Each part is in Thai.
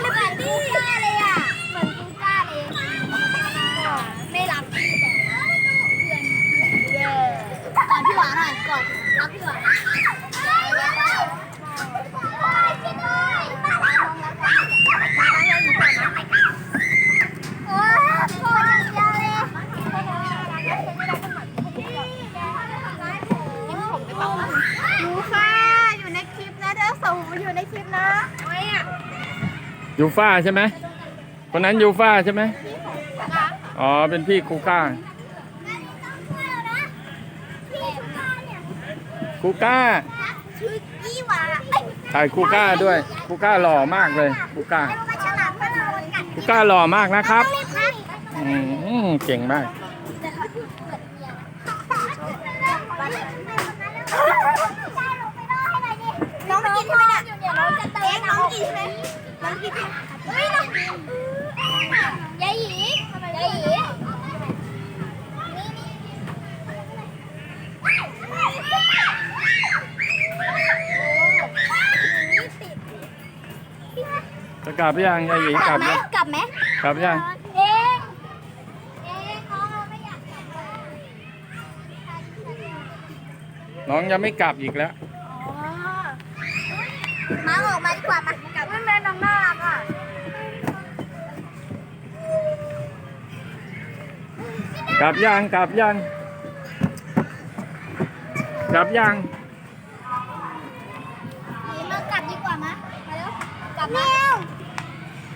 เหมือนกูก้าเลยอะ เหมือนกูก้าเลย ไม่รักพี่แต่ว่าเพื่อนเย้กอดพี่หวานหน่อยก่อดรักพี่หวานโอ้ยโคตรเยอะเลยดูค่ะอยู่ในคลิปนะเด้อสูอยู่ในคลิปนะไว้อะ ยูฟ่าใช่ไหมคนนั้นยูฟ่าใช่ไหมอ๋อ เป็นพี่คูก้า คูก้าชื่อยี่หวาถ่ายคูก้าด้วย คูก้าหล่อมากเลย คูก้า คูก้าหล่อมากนะครับ อืมเก่งมาก น้องกินใช่ไมเนี่ย จะเติมน้องกินใช่ไหมน้องกินเฮ้ยน้องยายหยียายหยีจะกลับหรือยังยายหยีกลับไหมกลับไหมกลับยังเองเองน้องเราไม่อยากกลับน้องยังไม่กลับอีกแล้ว มาออกมาดีกว่ามากลับแม่น้องน่ารักอะกลับยังกลับยังกลับยังหนีมากลับดีกว่ามามาเร็วกลับมา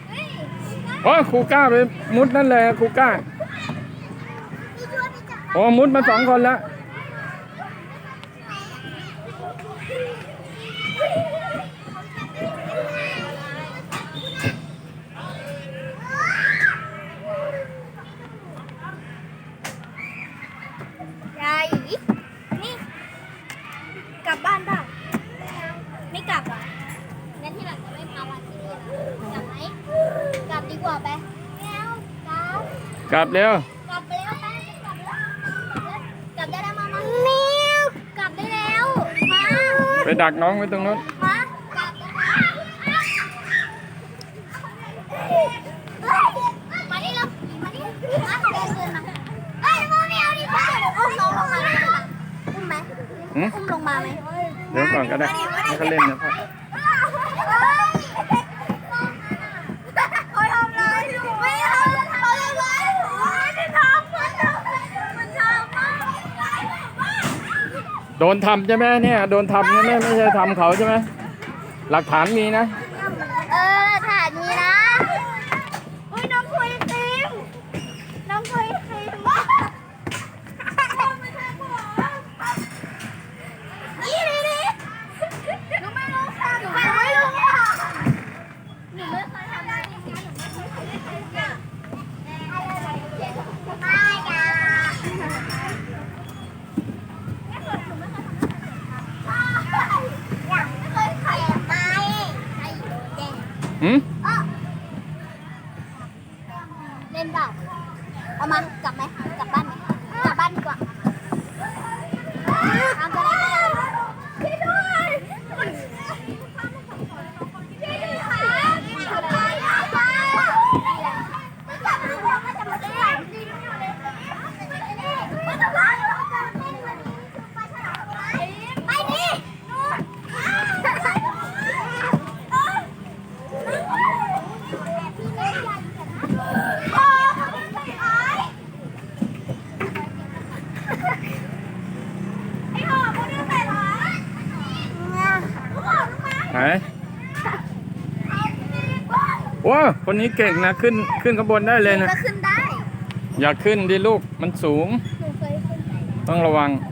เฮ้ยโอ้คูก้าไปมุดนั่นเลยคูก้าพี่ช่วยพี่จับโอ้มุดมาสองคนแล้ว นี่ กลับบ้านเปล่าไม่กลับอะงั้นที่หลังจะไม่พาวันที่นี่กลับไหมกลับดีกว่าไปแล้วกลับกลับเร็วกลับไปแล้วไปกลับแล้วกลับได้แล้วมามาเร็วกลับได้แล้วมาไปดักน้องไว้ตรงนู้น มากลับมานี่แล้วมานี่มาเดินเดินมาเอ้ยโมไม่เอาดิพ่อเดี๋ยวอุ้มน้องลงมาเลยอุ้มไหม หื มอุ้มลงมาไหมเดี๋ยวก่อนก็ได้ให้เขาเล่นนะพ่อเขาทำร้ายหนูไม่ทำเขาทำร้ายหนูไม่ทำมันทำมันทำมากโดนทำใช่ไหมเนี่ย โดนทำใช่ไหมไม่ใช่ทำเขาใช่ไหมหลักฐานมีนะ เออถ่ายนี้นะอุ้ยน้องคุยจริงน้องคุยจริงนี่นี่นี่หนูไม่รู้ค่ะหนูไม่รู้ค่ะหนูไม่เคยทำได้จริงๆหนูไม่เคยทำได้จริงๆไม่จ้ะ ไม่เคยแข่งไปไอ้แดง หืมเล่นเปล่าเอามากลับมาลับบ้านไหมกลับบ้านดีกว่าทำก็ได้ช่วยด้วยช่วยด้วยค่ะทำไมอะป้าไม่จับมือเราไม่จับมือกันไม่จับมือเราจะเล่นวันนี้ไปฉลามไปดินู่น ไหน ว้าคนนี้เก่งนะขึ้นขึ้นข้างบนได้เลยนะ ก็ขึ้นได้ อย่าขึ้นดิลูกมันสูง หนูเคยขึ้นไป ต้องระวังเ